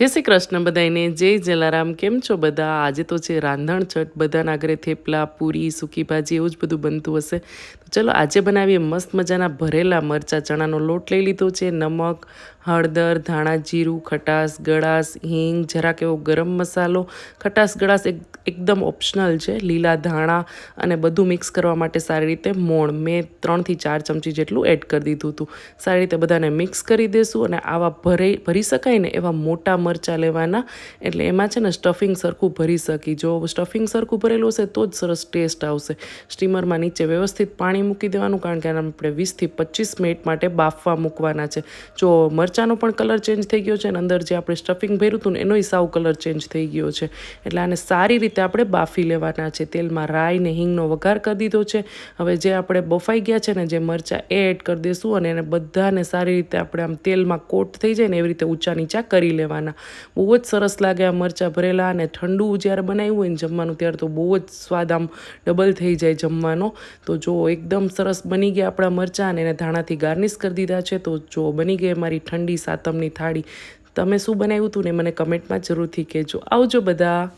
જય શ્રી કૃષ્ણ બધાને જય જલારામ. કેમ છો બધા? આજે તો છે રાંધણ છઠ. બધાના આગળ થેપલા, પૂરી, સૂકી ભાજી એવું જ બધું બનતું હશે. તો ચલો આજે બનાવીએ મસ્ત મજાના ભરેલા મરચાં. ચણાનો લોટ લઈ લીધો છે. નમક, હળદર, ધાણા, જીરું, ખટાશ, ગળાશ, હિંગ, જરાક એવો ગરમ મસાલો. ખટાશ, ગળાશ એક એકદમ ઓપ્શનલ છે. લીલા ધાણા અને બધું મિક્સ કરવા માટે સારી રીતે મોણ મેં ત્રણથી ચાર ચમચી જેટલું એડ કરી દીધું હતું. સારી રીતે બધાને મિક્સ કરી દેશું અને આવા ભરે, ભરી શકાય ને એવા મોટા મરચાં લેવાના. એટલે એમાં છે ને સ્ટફિંગ સરખું ભરી શકી. જો સ્ટફિંગ સરખું ભરેલું હશે તો જ સરસ ટેસ્ટ આવશે. સ્ટીમરમાં નીચે વ્યવસ્થિત પાણી મૂકી દેવાનું કારણ કે આને આપણે વીસથી પચીસ મિનિટ માટે બાફવા મૂકવાના છે. જો મરચાંનો પણ કલર ચેન્જ થઈ ગયો છે અને અંદર જે આપણે સ્ટફિંગ ભર્યું હતું ને એનોય સાવ કલર ચેન્જ થઈ ગયો છે. એટલે આને સારી રીતે આપણે બાફી લેવાના છે. તેલમાં રાઈ ને હિંગનો વઘાર કરી દીધો છે. હવે જે આપણે બફાઈ ગયા છે ને, જે મરચાં એ એડ કરી દઈશું અને એને બધાને સારી રીતે આપણે આમ તેલમાં કોટ થઈ જાય ને, એવી રીતે ઊંચા નીચા કરી લેવાના. બહુ જ સરસ લાગે આ મરચાં ભરેલા અને ઠંડુ જ્યારે બનાવ્યું હોય ને જમવાનું, ત્યારે તો બહુ જ સ્વાદ આમ ડબલ થઈ જાય જમવાનો. તો જો એકદમ સરસ બની ગયા આપણા મરચાં અને એને ધાણાથી ગાર્નિશ કરી દીધા છે. તો જો બની ગઈ મારી ઠંડી સાતમની થાળી. તમે શું બનાવ્યું હતું ને મને કમેન્ટમાં જરૂરથી કહેજો. આવજો બધા.